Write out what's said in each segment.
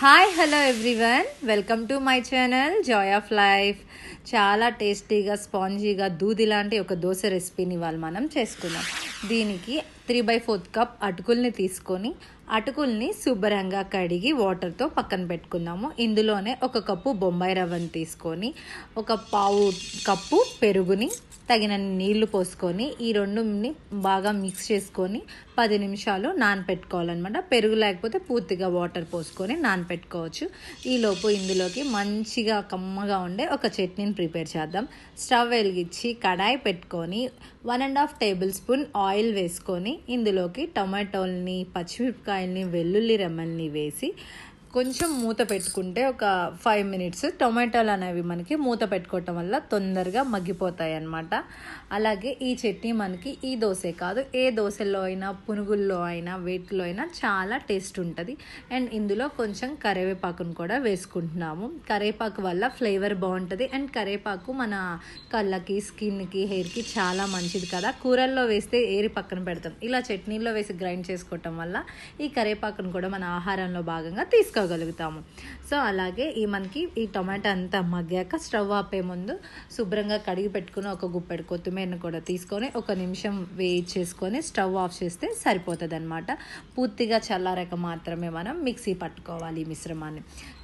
Hi hello everyone welcome to my channel joy of life చాలా టేస్టీగా స్పాంజీగా దూది లాంటి ఒక దోశ రెసిపీని ఇవాళ మనం చేసుకుందాం. దీనికి త్రీ బై ఫోర్త్ కప్ అటుకుల్ని తీసుకొని అటుకుల్ని శుభ్రంగా కడిగి వాటర్తో పక్కన పెట్టుకుందాము. ఇందులోనే ఒక కప్పు బొంబాయి రవ్వని తీసుకొని ఒక పావు కప్పు పెరుగుని తగినన్ని నీళ్ళు పోసుకొని ఈ రెండుని బాగా మిక్స్ చేసుకొని పది నిమిషాలు నానపెట్టుకోవాలన్నమాట. పెరుగు లేకపోతే పూర్తిగా వాటర్ పోసుకొని నానపెట్టుకోవచ్చు. ఈలోపు ఇందులోకి మంచిగా కమ్మగా ఉండే ఒక చట్నీని ప్రిపేర్ చేద్దాం. స్టవ్ వెలిగించి కడాయి పెట్టుకొని one and half tablespoon oil వేసుకొని ఇందులోకి టమాటోల్ని పచ్చిమిరపకాయల్ని వెల్లుల్లి రెమ్మల్ని వేసి కొంచెం మూత పెట్టుకుంటే ఒక ఫైవ్ మినిట్స్ టొమాటోలు అనేవి మనకి మూత పెట్టుకోవటం వల్ల తొందరగా మగ్గిపోతాయి అన్నమాట అలాగే ఈ చట్నీ మనకి ఈ దోశ కాదు ఏ దోశల్లో అయినా పునుగుల్లో అయినా వేటిలో అయినా చాలా టేస్ట్ ఉంటుంది. అండ్ ఇందులో కొంచెం కరివేపాకును కూడా వేసుకుంటున్నాము. కరివేపాకు వల్ల ఫ్లేవర్ బాగుంటుంది. అండ్ కరివేపాకు మన కళ్ళకి స్కిన్కి హెయిర్కి చాలా మంచిది కదా. కూరల్లో వేస్తే ఏరి పక్కన పెడతాం. ఇలా చట్నీలో వేసి గ్రైండ్ చేసుకోవటం వల్ల ఈ కరివేపాకును కూడా మన ఆహారంలో భాగంగా తీసుకోగలుగుతాము. సో అలాగే ఈ మనకి ఈ టొమాటో అంతా మగ్గాక స్టవ్ ఆపే ముందు శుభ్రంగా కడిగి పెట్టుకుని ఒక గుప్పెడు కొత్తిమీరను కూడా తీసుకొని ఒక నిమిషం వేయించేసుకొని స్టవ్ ఆఫ్ చేస్తే సరిపోతుంది అనమాట పూర్తిగా చల్లారాక మాత్రమే మనం మిక్సీ పట్టుకోవాలి ఈ మిశ్రమాన్ని.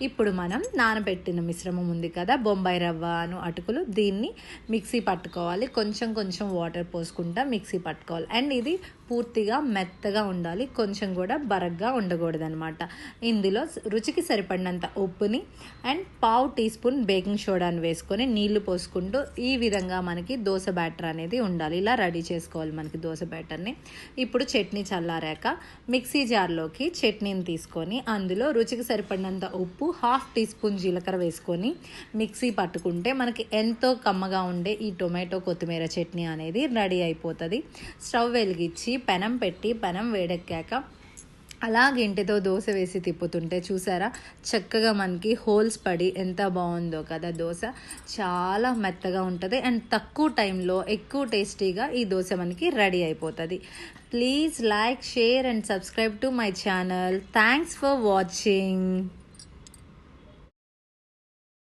ఇప్పుడు మనం నానబెట్టిన మిశ్రమం ఉంది కదా బొంబాయి రవ్వ అను అటుకులు దీన్ని మిక్సీ పట్టుకోవాలి. కొంచెం కొంచెం వాటర్ పోసుకుంటా మిక్సీ పట్టుకోవాలి. అండ్ ఇది పూర్తిగా మెత్తగా ఉండాలి కొంచెం కూడా బరగ్గా ఉండకూడదు అనమాట ఇందులో రుచికి సరిపడినంత ఉప్పుని అండ్ పావు టీ స్పూన్ బేకింగ్ సోడాని వేసుకొని నీళ్ళు పోసుకుంటూ ఈ విధంగా మనకి దోశ బ్యాటర్ అనేది ఉండాలి. ఇలా రెడీ చేసుకోవాలి మనకి దోశ బ్యాటర్ని. ఇప్పుడు చట్నీ చల్లారాక మిక్సీ జార్లోకి చట్నీని తీసుకొని అందులో రుచికి సరిపడినంత ఉప్పు హాఫ్ టీ స్పూన్ జీలకర్ర వేసుకొని మిక్సీ పట్టుకుంటే మనకి ఎంతో కమ్మగా ఉండే ఈ టొమాటో కొత్తిమీర చట్నీ అనేది రెడీ అయిపోతుంది. స్టవ్ వెలిగించి పెనం పెట్టి పెనం వేడెక్కాక అలా దోశ వేసి తిప్పుతుంటే చూసారా? చక్కగా మనకి హోల్స్ పడి ఎంత బాగుందో కదా దోశ. చాలా మెత్తగా ఉంటుంది. అండ్ తక్కువ టైంలో ఎక్కువ టేస్టీగా ఈ దోశ మనకి రెడీ అయిపోతుంది. Please like share and subscribe to my channel. Thanks for watching.